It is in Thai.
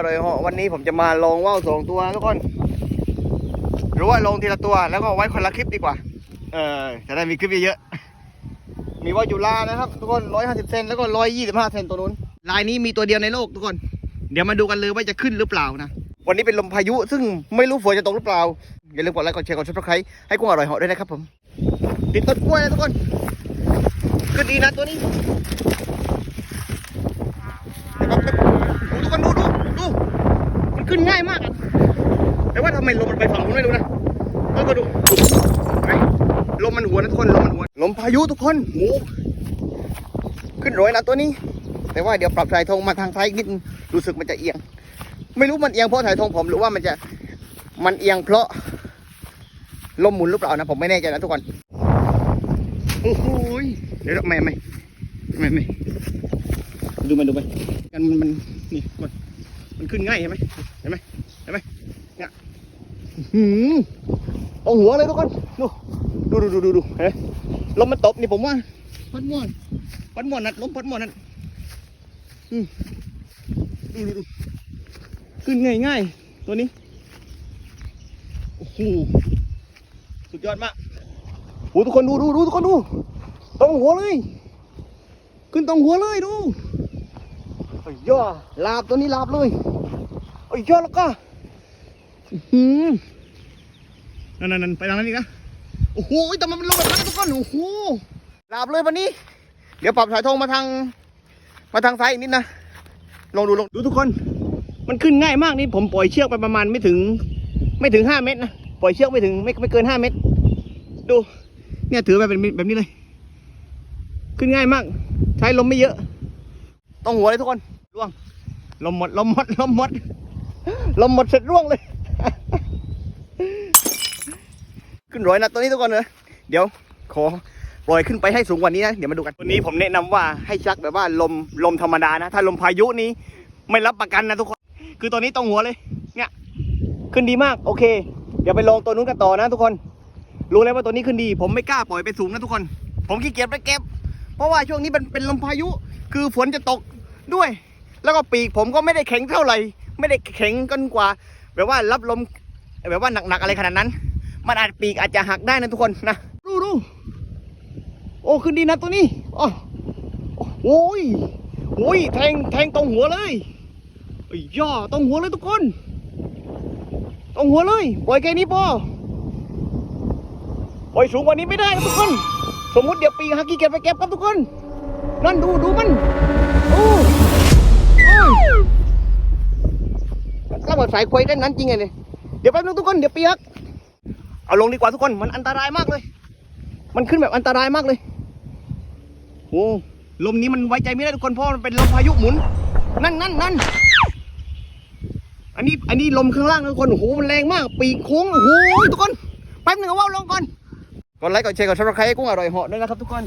อร่อยเหาะวันนี้ผมจะมาลองว่าวสองตัวทุกคน หรือว่าลงทีละตัว แล้วก็ไว้คนละคลิปดีกว่า เออจะได้มีคลิปเยอะๆมีว่าวจุฬานะครับ ทุกคนร้อยห้าสิบเซนแล้วก็ร้อยยี่สิบห้าเซนตัวนู้นลายนี้มีตัวเดียวในโลกทุกคน เดี๋ยวมาดูกันเลยว่าจะขึ้นหรือเปล่านะวันนี้เป็นลมพายุซึ่งไม่รู้ฝนจะตกหรือเปล่าอย่าลืมกดไลค์กดแชร์กดซับสไครต์ให้กุ้งอร่อยเหาะด้วยนะครับผมติดต้นกล้วยนะทุกคนขึ้นดีนะตัวนี้ดูทุกคนดูดูดู มัน ขึ้นง่ายมากอะแต่ว่าทำไมลมมันไปฝั่งนู้นไม่รู้นะแล้วก็ดูเห็นไหมลมมันหัวนะทุกคนลมมันหัวลมพายุทุกคนโอ้โหขึ้นร้อยนะตัวนี้ แต่ว่าเดี๋ยวปรับสายธงมาทางซ้ายอีกนิดนึงรู้สึกมันจะเอียง ไม่รู้มันเอียงเพราะสายธงผมหรือว่ามันจะมันเอียงเพราะลมหมุนหรือเปล่านะผมไม่แน่ใจนะทุกคนโอ้โหยเดี๋ยวไม่ไม่ไม่ไม่ดูมันดูมันกันมันมันนี่มันมัน ขึ้นง่ายเห็นไหมเห็นไหมเห็นไหมเนี่ยหืมเอาหัวเลยทุกคนดูดูดูดูดูดูเห็นไหมลมมันตบนี่ผมว่าพัดม่วนพัดม่วนนัดลมพัดม่วนนัดอืมดูดูดูขึ้นง่ายง่ายๆตัวนี้โอ้โหสุดยอดมากโอ้ทุกคนดูดูดูทุกคนดูตรงหัวเลย ขึ้นตรงหัวเลยดูไอ้ย่อลาบตัวนี้ลาบเลย ไอ้ย่อแล้วก็อื้อหืมนั่นนั่นนั่นไปทางนั้นอีกนะ โอ้โหแต่มันลงแบบนั้นทุกคน โอ้โหลาบเลยวันนี้ เดี๋ยวปรับสายธงมาทาง มาทางซ้ายอีกนิดนะ ลองดูลองดูทุกคน มันขึ้นง่ายมากนี่ผมปล่อยเชือกไปประมาณไม่ถึง ไม่ถึงห้าเมตรนะ ปล่อยเชือกไม่ถึงไม่ไม่เกินห้าเมตร ดู เนี่ยถือไปเป็นแบบนี้เลย ขึ้นง่ายมาก ใช้ลมไม่เยอะ ต้องหัวเลยทุกคนร่วงลมหมดลมหมดลมหมด ลมหมดเสร็จร่วงเลย ขึ้นร้อยนะตัวนี้ทุกคนเลยเดี๋ยว ขอปล่อยขึ้นไปให้สูงกว่านี้นะ เดี๋ยวมาดูกันวันนี้ผมแนะนำว่าให้ชักแบบว่าลมลมธรรมดานะ ถ้าลมพายุนี้ไม่รับประกันนะทุกคน คือตัวนี้ต้องหัวเลย เนี่ย ขึ้นดีมาก โอเค เดี๋ยวไปลองตัวนู้นกันต่อนะทุกคน รู้แล้วว่าตัวนี้ขึ้นดี ผมไม่กล้าปล่อยไปสูงนะทุกคน ผมขี้เกียจไปเก็บ เพราะว่าช่วงนี้เป็นเป็นลมพายุ คือฝนจะตกด้วย แล้วก็ปีกผมก็ไม่ได้แข็งเท่าไหร่ ไม่ได้แข็งกันกว่า แบบว่ารับลมแบบว่าหนักๆอะไรขนาดนั้น มันอาจปีกอาจจะหักได้นะทุกคนนะดูดูโอ้ขึ้นดีนะตัวนี้อ๋อโอ้ยโอ้ยแทงแทงตรงหัวเลยอ้ยย่อตรงหัวเลยทุกคนตรงหัวเลยปล่อยแค่นี้พอปล่อยสูงกว่านี้ไม่ได้ครับทุกคน สมมุติเดี๋ยวปีกฮักกี้เก็บไปเก็บครับทุกคน นั่นดูดูมันโอ้ ถ้าหมดสายควยได้นั้นจริงไงเนี่ยเดี๋ยวแป๊บนึงทุกคนเดี๋ยวปีกเอาลงดีกว่าทุกคนมันอันตรายมากเลย มันขึ้นแบบอันตรายมากเลยโอ้ลมนี้มันไว้ใจไม่ได้ทุกคนเพราะมันเป็นลมพายุหมุน นั่นนั่นนั่นอันนี้อันนี้ลมข้างล่างทุกคนโอ้โหมันแรงมาก ปีกโค้งโอ้โหทุกคนแป๊บหนึ่งเอาว่าวลงก่อนกดไลค์กดแชร์กดซับสไครต์กุ้งอร่อยเหาะด้วยนะครับทุกคน